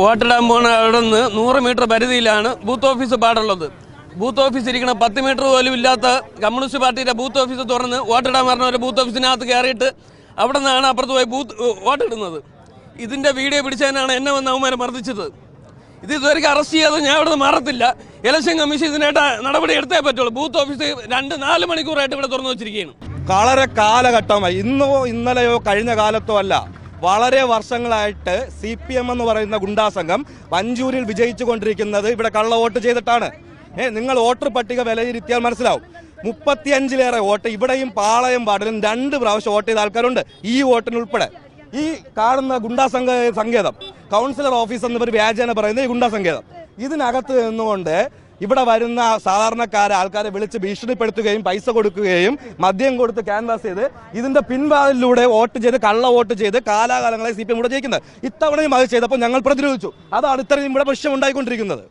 വോട്ടിടാൻ പോണ അവിടെ നിന്ന് നൂറ് മീറ്റർ പരിധിയിലാണ് ബൂത്ത് ഓഫീസ് പാടുള്ളത്. ബൂത്ത് ഓഫീസ് ഇരിക്കുന്ന പത്ത് മീറ്റർ പോലും ഇല്ലാത്ത കമ്മ്യൂണിസ്റ്റ് പാർട്ടിയുടെ ബൂത്ത് ഓഫീസ് തുറന്ന് വോട്ടിടാൻ പറഞ്ഞ ഒരു ബൂത്ത് ഓഫീസിനകത്ത് കയറിയിട്ട് അവിടെ നിന്നാണ് അപ്പുറത്ത് പോയി ബൂത്ത് വോട്ടിടുന്നത്. ഇതിന്റെ വീഡിയോ പിടിച്ചതിനാണ് എന്നെ വന്ന് അവന്മാരെ മർദ്ദിച്ചത്. ഇത് ഇതുവരെ അറസ്റ്റ് ചെയ്യാതെ ഞാൻ നിന്ന് മാറത്തില്ല. ഇലക്ഷൻ കമ്മീഷൻ ഇതിനായിട്ട് നടപടി എടുത്തേ പറ്റുള്ളൂ. ബൂത്ത് ഓഫീസ് രണ്ട് നാല് മണിക്കൂറായിട്ട് ഇവിടെ തുറന്നു വെച്ചിരിക്കുകയാണ്. വളരെ കാലഘട്ടമായി. ഇന്നോ ഇന്നലെയോ കഴിഞ്ഞ കാലത്തോ അല്ല. വളരെ വർഷങ്ങളായിട്ട് സി പി എം എന്ന് പറയുന്ന ഗുണ്ടാ സംഘം വഞ്ചൂരിൽ വിജയിച്ചു കൊണ്ടിരിക്കുന്നത് ഇവിടെ കള്ള വോട്ട് ചെയ്തിട്ടാണ്. ഏ നിങ്ങൾ വോട്ടർ പട്ടിക വിലയിരുത്തിയാൽ മനസ്സിലാവും. മുപ്പത്തിയഞ്ചിലേറെ വോട്ട് ഇവിടെയും പാളയം വാർഡിലും രണ്ട് പ്രാവശ്യം വോട്ട് ചെയ്ത ആൾക്കാരുണ്ട് ഈ വോട്ടിനുൾപ്പെടെ. ഈ കാണുന്ന ഗുണ്ടാ സംഘ സങ്കേതം. കൗൺസിലർ ഓഫീസ് എന്ന് ഒരു വ്യാജേന പറയുന്ന ഈ ഗുണ്ടാ സങ്കേതം. ഇതിനകത്ത് നിന്നുകൊണ്ട് ഇവിടെ വരുന്ന സാധാരണക്കാരെ ആൾക്കാരെ വിളിച്ച് ഭീഷണിപ്പെടുത്തുകയും പൈസ കൊടുക്കുകയും മദ്യം കൊടുത്ത് ക്യാൻവാസ് ചെയ്ത് ഇതിന്റെ പിൻവാതിലൂടെ വോട്ട് ചെയ്ത് കള്ള വോട്ട് ചെയ്ത് കാലാകാലങ്ങളെ സി പി എം ഇവിടെ ജയിക്കുന്നത്. ഇത്തവണയും അത് ചെയ്തപ്പോൾ ഞങ്ങൾ പ്രതിരോധിച്ചു. അതാണ് ഇത്രയും ഇവിടെ പ്രശ്നം ഉണ്ടായിക്കൊണ്ടിരിക്കുന്നത്.